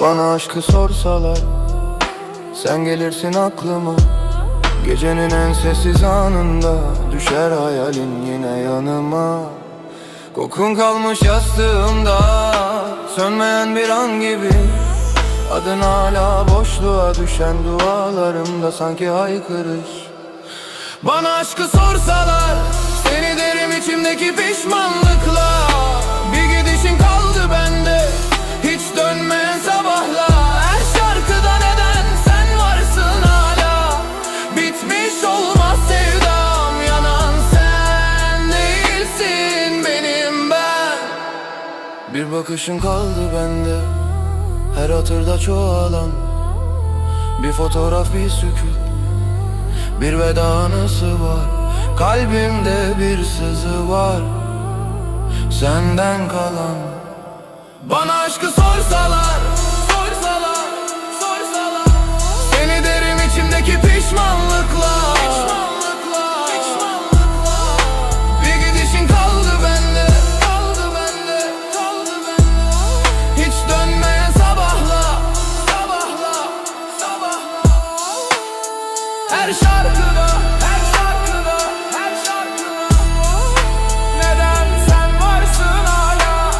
Bana aşkı sorsalar Sen gelirsin aklıma. Gecenin en sessiz anında Düşer hayalin yine yanıma. Kokun kalmış yastığımda Sönmeyen bir an gibi. Adın hala boşluğa düşen dualarımda Sanki haykırış. Bana aşkı sorsalar Seni derim içimdeki pişmanlıkla Bir bakışın kaldı bende Her hatırda çoğalan. Bir fotoğraf bir sükut bir veda anısı var. Kalbimde bir sızı var Senden kalan. Bana aşkı sorsalar her şarkıda, her şarkıda, her şarkıda. Neden sen varsın hala?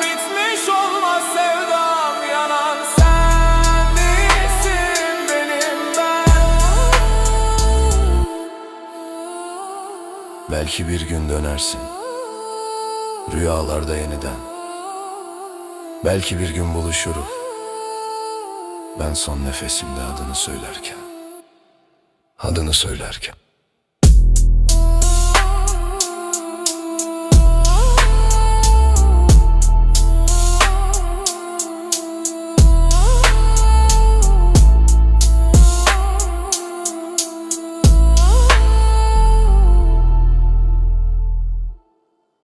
Bitmiş olmaz sevdam Yanan sen değilsin benim ben. Belki bir gün dönersin Rüyalarda yeniden. Belki bir gün buluşuruz Ben son nefesimde adını söylerken Adını söylerken